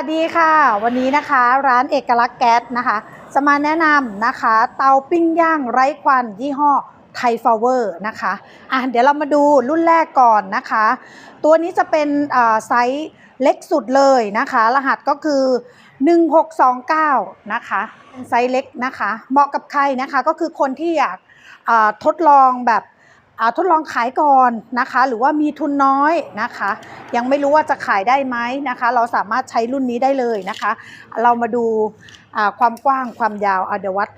วัสดีค่ะ วันนี้นะคะร้านเอกลักษณ์แก๊สนะคะ จะมาแนะนำนะคะ เตาปิ้งย่างไร้ควันยี่ห้อไทฟาเวอร์นะคะอะเดี๋ยวเรามาดูรุ่นแรกก่อนนะคะ ตัวนี้จะเป็นไซส์เล็กสุดเลยนะคะ รหัสก็คือ 1629 นะคะเป็นไซส์เล็กนะคะ เหมาะกับใครนะคะก็คือคนที่อยากทดลองแบบทดลองขายก่อนนะคะ หรือว่ามีทุนน้อยนะคะ ยังไม่รู้ว่าจะขายได้ไหมนะคะ เราสามารถใช้รุ่นนี้ได้เลยนะคะ เรามาดูความกว้างความยาวเดี๋ยววัด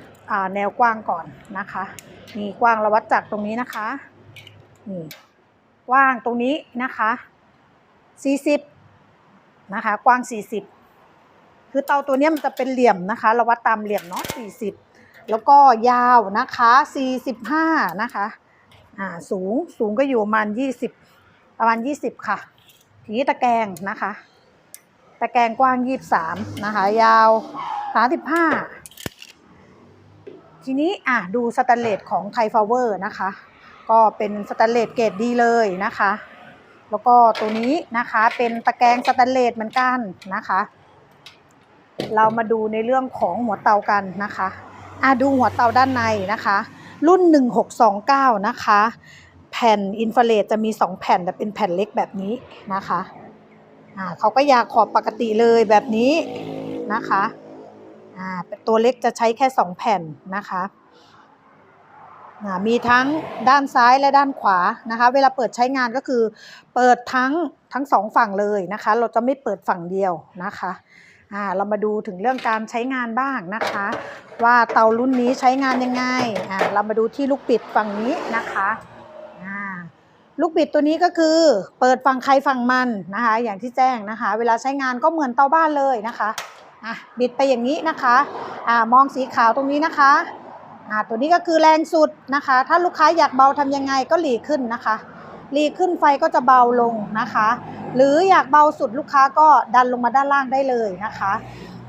แนวกว้างก่อนนะคะนี่กว้างเราวัดจากตรงนี้นะคะนี่กว้างตรงนี้นะคะ40นะคะ กว้าง 40 คือเตาตัวนี้มันจะเป็นเหลี่ยมนะคะ เราวัดตามเหลี่ยมเนาะ40 แล้วก็ยาวนะคะ 45 นะคะ อ่า สูง สูงก็อยู่ประมาณ 20 ประมาณ 20 ค่ะ นี้ตะแกรงนะคะ ตะแกรงกว้าง23นะคะ ยาว35ทีนี้อะดูสแตนเลสของไทฟาวเวอร์นะคะ ก็เป็นสแตนเลสเกรดดีเลยนะคะ แล้วก็ตัวนี้นะคะเป็นตะแกรงสแตนเลสเหมือนกันนะคะ เรามาดูในเรื่องของหัวเตากันนะคะอะดูหัวเตาด้านในนะคะ รุ่น 1629 นะคะ แผ่นอินฟราเรดจะมี 2 แผ่นแต่เป็นแผ่นเล็กแบบนี้นะคะอ่าเขาก็ยาขอบปกติเลยแบบนี้นะคะอ่าตัวเล็กจะใช้แค่ 2 แผ่นนะคะอ่ามีทั้งด้านซ้ายและด้านขวานะคะ เวลาเปิดใช้งานก็คือ เปิดทั้งทั้งสองฝั่งเลยนะคะ เราจะไม่เปิดฝั่งเดียวนะคะอ่าเรามาดูถึงเรื่องการใช้งานบ้างนะคะ ว่าเตารุ่นนี้ใช้งานยังไงอ่าเรามาดูที่ลูกปิดฝั่งนี้นะคะ ลูกบิดตัวนี้ก็คือเปิดฝั่งใครฝั่งมันนะคะ อย่างที่แจ้งนะคะ เวลาใช้งานก็เหมือนเตาบ้านเลยนะคะอะบิดไปอย่างนี้นะคะอ่ามองสีขาวตรงนี้นะคะอ่าตัวนี้ก็คือแรงสุดนะคะ ถ้าลูกค้าอยากเบาทำยังไงก็หลีขึ้นนะคะหลีขึ้นไฟก็จะเบาลงนะคะ หรืออยากเบาสุดลูกค้าก็ดันลงมาด้านล่างได้เลยนะคะ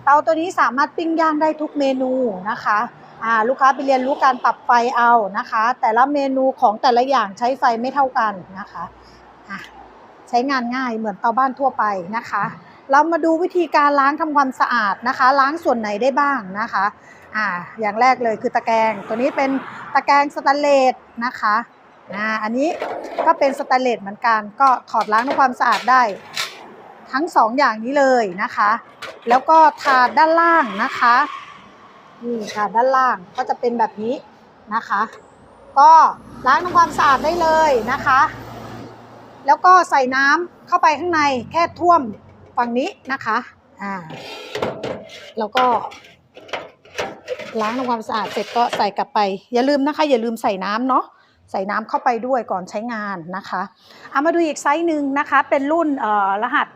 เตาตัวนี้สามารถปิ้งย่างได้ทุกเมนูนะคะ อ่าลูกค้าไปเรียนรู้การปรับไฟเอานะคะ แต่ละเมนูของแต่ละอย่างใช้ไฟไม่เท่ากันนะคะอะใช้งานง่ายเหมือนเตาบ้านทั่วไปนะคะ เรามาดูวิธีการล้างทำความสะอาดนะคะ ล้างส่วนไหนได้บ้างนะคะอ่าอย่างแรกเลยคือตะแกรงตัวนี้เป็นตะแกรงสแตนเลสนะคะอ่าอันนี้ก็เป็นสแตนเลสเหมือนกัน ก็ถอดล้างทำความสะอาดได้ทั้งสองอย่างนี้เลยนะคะ แล้วก็ถาดด้านล่างนะคะ นี่ถาดด้านล่างก็จะเป็นแบบนี้นะคะ ก็ล้างทำความสะอาดได้เลยนะคะ แล้วก็ใส่น้ำเข้าไปข้างในแค่ท่วมฝั่งนี้นะคะอ่าแล้วก็ล้างทำความสะอาดเสร็จก็ใส่กลับไป อย่าลืมนะคะ อย่าลืมใส่น้ำเนาะใส่น้ำเข้าไปด้วยก่อนใช้งานนะคะเอามาดูอีกไซส์หนึ่งนะคะ เป็นรุ่นเอ่อรหัส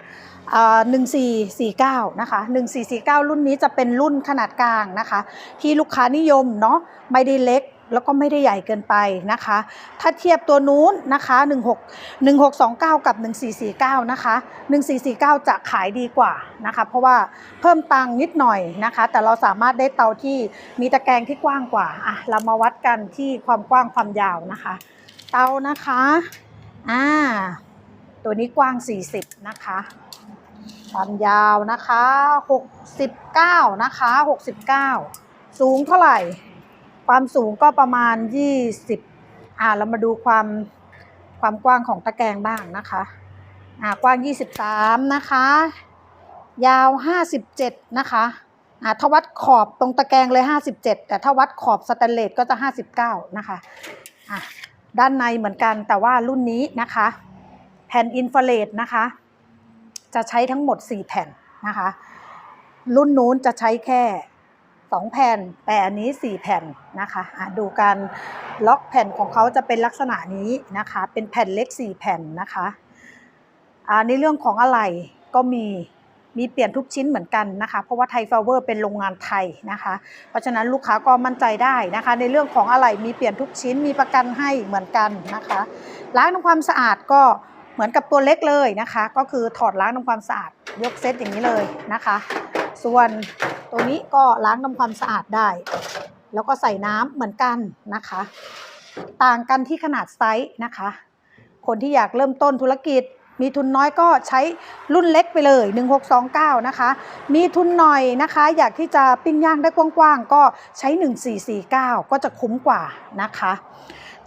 หนึ่งสี่สี่เก้านะคะหนึ่งสี่สี่เก้ารุ่นนี้จะเป็นรุ่นขนาดกลางนะคะ ที่ลูกค้านิยมเนาะไม่ได้เล็กแล้วก็ไม่ได้ใหญ่เกินไปนะคะ ถ้าเทียบตัวนู้นนะคะ 16 1629 กับ 1449 นะคะ 1449 จะขายดีกว่านะคะ เพราะว่าเพิ่มตังค์นิดหน่อยนะคะ แต่เราสามารถได้เตาที่มีตะแกรงที่กว้างกว่าอะเรามาวัดกันที่ความกว้างความยาวนะคะ เตานะคะอ่าตัวนี้กว้าง 40 นะคะ ความยาวนะคะ69นะคะ69สูงเท่าไหร่ ความสูงก็ประมาณ20อ่าเรามาดูความความกว้างของตะแกรงบ้างนะคะอ่ากว้าง23นะคะ ยาว57นะคะอ่าถ้าวัดขอบตรงตะแกรงเลย57แต่ถ้าวัดขอบสแตนเลสก็จะ59นะคะอะด้านในเหมือนกันแต่ว่ารุ่นนี้นะคะ แผ่นอินฟราเรดนะคะ จะใช้ทั้งหมด 4 แผ่นนะคะ รุ่นนู้นจะใช้แค่ 2 แผ่น แต่อันนี้ 4 แผ่นนะคะะดูการล็อกแผ่นของเขาจะเป็นลักษณะนี้นะคะ เป็นแผ่นเล็ก 4 แผ่นนะคะอ่าในเรื่องของอะไหล่ก็มีมีเปลี่ยนทุกชิ้นเหมือนกันนะคะ เพราะว่าไทยฟลเวอร์เป็นโรงงานไทยนะคะ เพราะฉะนั้นลูกค้าก็มั่นใจได้นะคะ ในเรื่องของอะไหล่มีเปลี่ยนทุกชิ้นมีประกันให้เหมือนกันนะคะ ล้างทำความสะอาดก็ เหมือนกับตัวเล็กเลยนะคะ ก็คือถอดล้างทำความสะอาดยกเซตอย่างนี้เลยนะคะ ส่วนตัวนี้ก็ล้างทำความสะอาดได้ แล้วก็ใส่น้ำเหมือนกันนะคะ ต่างกันที่ขนาดไซส์นะคะ คนที่อยากเริ่มต้นธุรกิจมีทุนน้อยก็ใช้รุ่นเล็กไปเลย 1629 นะคะ มีทุนหน่อยนะคะ อยากที่จะปิ้งย่างได้กว้างๆ ก็ใช้ 1449 ก็จะคุ้มกว่านะคะ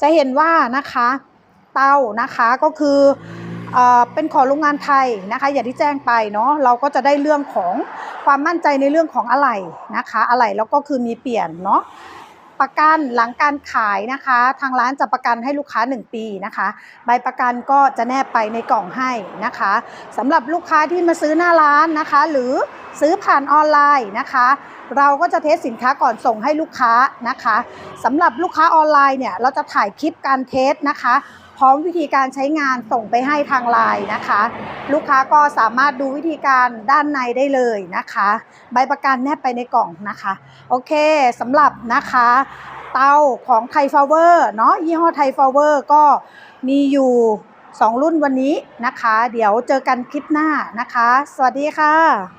จะเห็นว่านะคะ เตานะคะก็คือเอเป็นของโรงงานไทยนะคะอย่างที่แจ้งไปเนาะเราก็จะได้เรื่องของความมั่นใจในเรื่องของอะไหล่นะคะอะไหล่แล้วก็คือมีเปลี่ยนเนาะประกันหลังการขายนะคะ ทางร้านจะประกันให้ลูกค้า 1 ปีนะคะ ใบประกันก็จะแนบไปในกล่องให้นะคะสำหรับลูกค้าที่มาซื้อหน้าร้านนะคะ หรือซื้อผ่านออนไลน์นะคะ เราก็จะเทสสินค้าก่อนส่งให้ลูกค้านะคะสำหรับลูกค้าออนไลน์เนี่ยเราจะถ่ายคลิปการเทสนะคะ พร้อมวิธีการใช้งานส่งไปให้ทางไลน์นะคะ ลูกค้าก็สามารถดูวิธีการด้านในได้เลยนะคะ ใบประกันแนบไปในกล่องนะคะ โอเคสำหรับนะคะเตาของไทฟาเวอร์เนาะยี่ห้อไทฟาเวอร์ก็มีอยู่2รุ่นวันนี้นะคะ เดี๋ยวเจอกันคลิปหน้านะคะ สวัสดีค่ะ